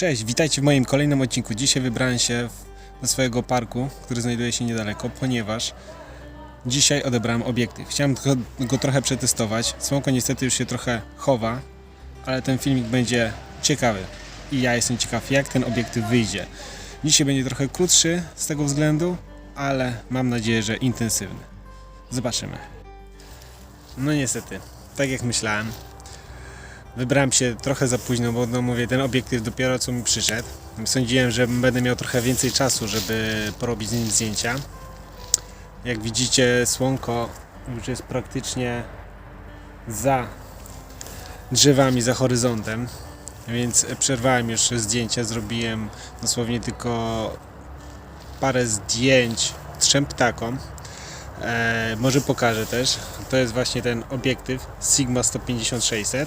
Cześć, witajcie w moim kolejnym odcinku. Dzisiaj wybrałem się do swojego parku, który znajduje się niedaleko, ponieważ dzisiaj odebrałem obiektyw. Chciałem go, go trochę przetestować. Słonko niestety już się trochę chowa, ale ten filmik będzie ciekawy. I ja jestem ciekaw, jak ten obiektyw wyjdzie. Dzisiaj będzie trochę krótszy z tego względu, ale mam nadzieję, że intensywny. Zobaczymy. No niestety, tak jak myślałem, Wybrałem się trochę za późno, bo no mówię, ten obiektyw dopiero co mi przyszedł. Sądziłem, że będę miał trochę więcej czasu, żeby porobić z nim zdjęcia. Jak widzicie, słonko już jest praktycznie za drzewami, za horyzontem, więc przerwałem już zdjęcia. Zrobiłem dosłownie tylko parę zdjęć trzem ptakom. E, może pokażę też. To jest właśnie ten obiektyw Sigma 150-600.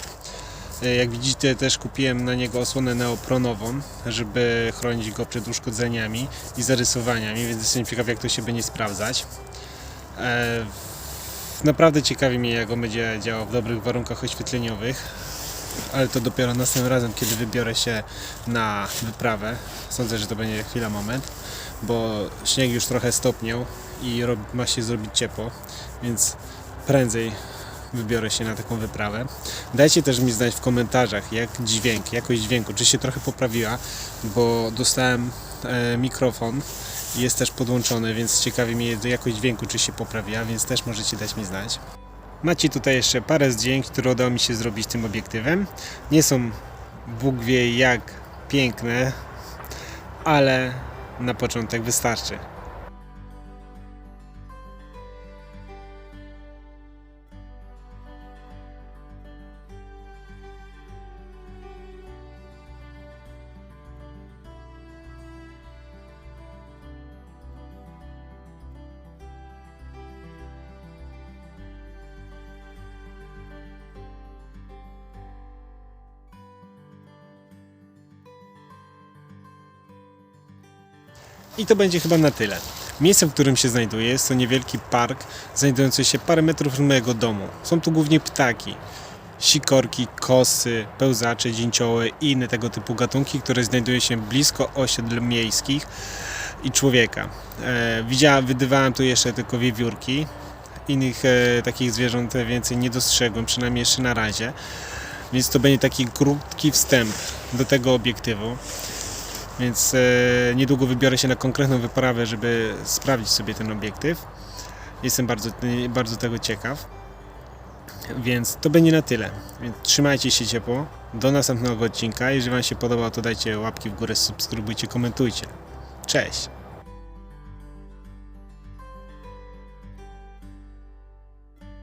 E, Jak widzicie też kupiłem na niego osłonę neopronową, żeby chronić go przed uszkodzeniami i zarysowaniami, więc jestem ciekaw jak to się będzie sprawdzać. E, Naprawdę ciekawi mnie jak on będzie działał w dobrych warunkach oświetleniowych, ale to dopiero następnym razem, kiedy wybiorę się na wyprawę. Sądzę, że to będzie chwila, moment, bo śnieg już trochę stopniał i ma się zrobić ciepło, więc prędzej wybiorę się na taką wyprawę. Dajcie też mi znać w komentarzach, jak dźwięk, jakość dźwięku, czy się trochę poprawiła, bo dostałem e, mikrofon jest też podłączony, więc ciekawi mnie jakość dźwięku, czy się poprawiła, więc też możecie dać mi znać. Macie tutaj jeszcze parę zdjęć, które udało mi się zrobić tym obiektywem. Nie są Bóg wie jak piękne, ale na początek wystarczy. I to będzie chyba na tyle. Miejscem, w którym się znajduję, jest to niewielki park znajdujący się parę metrów od mojego domu. Są tu głównie ptaki. Sikorki, kosy, pełzacze, dzięcioły i inne tego typu gatunki, które znajdują się blisko osiedl miejskich i człowieka. E, widziałem, wydywałem tu jeszcze tylko wiewiórki. Innych e, takich zwierząt więcej nie dostrzegłem, przynajmniej jeszcze na razie. Więc to będzie taki krótki wstęp do tego obiektywu. Więc e, niedługo wybiorę się na konkretną wyprawę, żeby sprawdzić sobie ten obiektyw. Jestem bardzo, e, bardzo tego ciekaw. Więc to będzie na tyle. Więc trzymajcie się ciepło. Do następnego odcinka. Jeżeli Wam się podobał, to dajcie łapki w górę, subskrybujcie, komentujcie. Cześć!